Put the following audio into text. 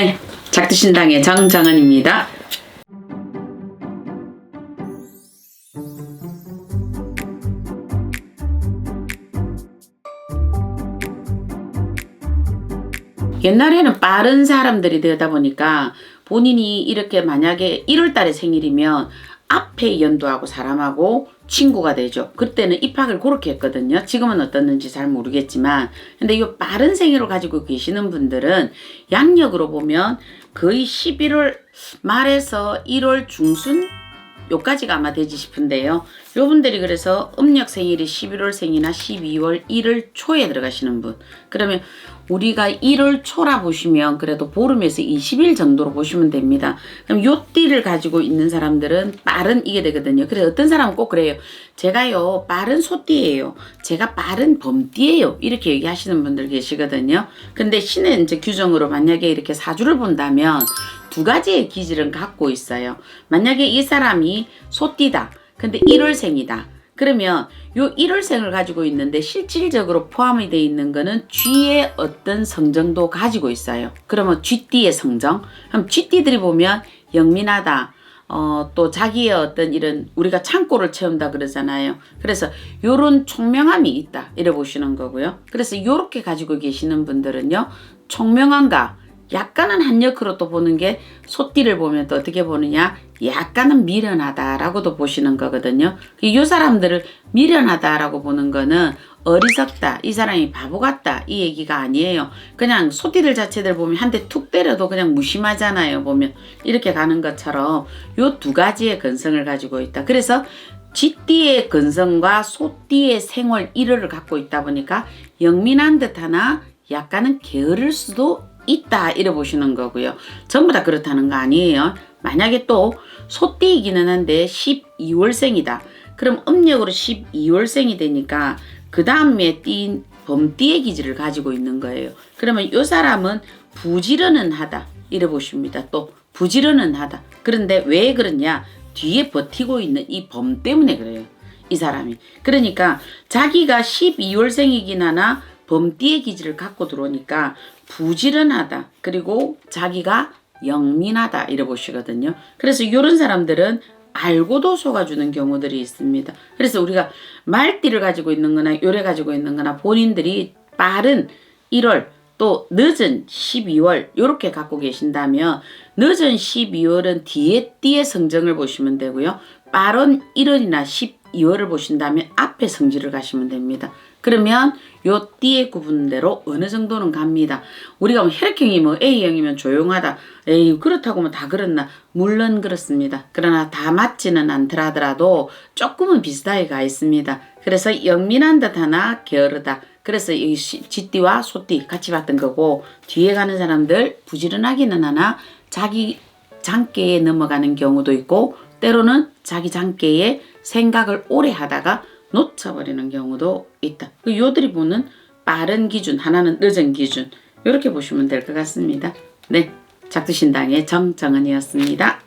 네, 작두신당의 정정은입니다. 옛날에는 빠른 사람들이 되다 보니까 본인이 이렇게 만약에 1월 달에 생일이면 앞에 연도하고 사람하고 친구가 되죠. 그때는 입학을 그렇게 했거든요. 지금은 어떻는지 잘 모르겠지만. 근데 이 빠른 생일을 가지고 계시는 분들은 양력으로 보면 거의 11월 말에서 1월 중순 요까지가 아마 되지 싶은데요. 요 분들이 그래서 음력 생일이 11월 생이나 12월 1월 초에 들어가시는 분. 그러면 우리가 1월 초라 보시면 그래도 보름에서 20일 정도로 보시면 됩니다. 그럼 요 띠를 가지고 있는 사람들은 빠른 이게 되거든요. 그래서 어떤 사람은 꼭 그래요. 제가요 빠른 소띠예요. 제가 빠른 범띠예요. 이렇게 얘기하시는 분들 계시거든요. 근데 신의 이제 규정으로 만약에 이렇게 사주를 본다면 두 가지의 기질은 갖고 있어요. 만약에 이 사람이 소띠다. 근데 1월생이다. 그러면 요 1월생을 가지고 있는데 실질적으로 포함이 되어 있는 거는 쥐의 어떤 성정도 가지고 있어요. 그러면 쥐띠의 성정. 그럼 쥐띠들이 보면 영민하다. 어, 또 자기의 어떤 이런 우리가 창고를 채운다 그러잖아요. 그래서 요런 총명함이 있다. 이래 보시는 거고요. 그래서 요렇게 가지고 계시는 분들은요. 총명함과 약간은 한역으로 또 보는 게 소띠를 보면 또 어떻게 보느냐 약간은 미련하다라고도 보시는 거거든요. 이 사람들을 미련하다라고 보는 거는 어리석다 이 사람이 바보 같다 이 얘기가 아니에요. 그냥 소띠들 자체들 보면 한 대 툭 때려도 그냥 무심하잖아요. 보면 이렇게 가는 것처럼 요 두 가지의 근성을 가지고 있다. 그래서 쥐띠의 근성과 소띠의 생월 일월을 갖고 있다 보니까 영민한 듯 하나 약간은 게으를 수도 있다 이래 보시는 거고요. 전부 다 그렇다는 거 아니에요. 만약에 또 소띠이기는 한데 12월생이다. 그럼 음력으로 12월생이 되니까 그 다음에 띠 범띠의 기질을 가지고 있는 거예요. 그러면 이 사람은 부지런은 하다 이래 보십니다. 또 부지런은 하다. 그런데 왜 그러냐? 뒤에 버티고 있는 이 범 때문에 그래요. 이 사람이. 그러니까 자기가 12월생이긴 하나 범띠의 기질을 갖고 들어오니까 부지런하다. 그리고 자기가 영민하다. 이래 보시거든요. 그래서 이런 사람들은 알고도 속아주는 경우들이 있습니다. 그래서 우리가 말띠를 가지고 있는 거나 요래 가지고 있는 거나 본인들이 빠른 1월 또 늦은 12월 이렇게 갖고 계신다면 늦은 12월은 뒤에 띠의 성정을 보시면 되고요. 빠른 1월이나 12월을 보신다면 앞에 성질을 가시면 됩니다. 그러면 요 띠의 구분대로 어느 정도는 갑니다. 우리가 뭐 혈액형이 뭐 A형이면 조용하다. 에이 그렇다고 뭐다 그렇나? 물론 그렇습니다. 그러나 다 맞지는 않더라 하더라도 조금은 비슷하게 가 있습니다. 그래서 영민한 듯 하나 게으르다. 그래서 이 쥐띠와 소띠 같이 봤던 거고 뒤에 가는 사람들 부지런하기는 하나 자기 장기에 넘어가는 경우도 있고 때로는 자기 장기에 생각을 오래 하다가 놓쳐버리는 경우도 있다. 그 요들이 보는 빠른 기준, 하나는 늦은 기준. 이렇게 보시면 될 것 같습니다. 네. 작두신당의 정정은이었습니다.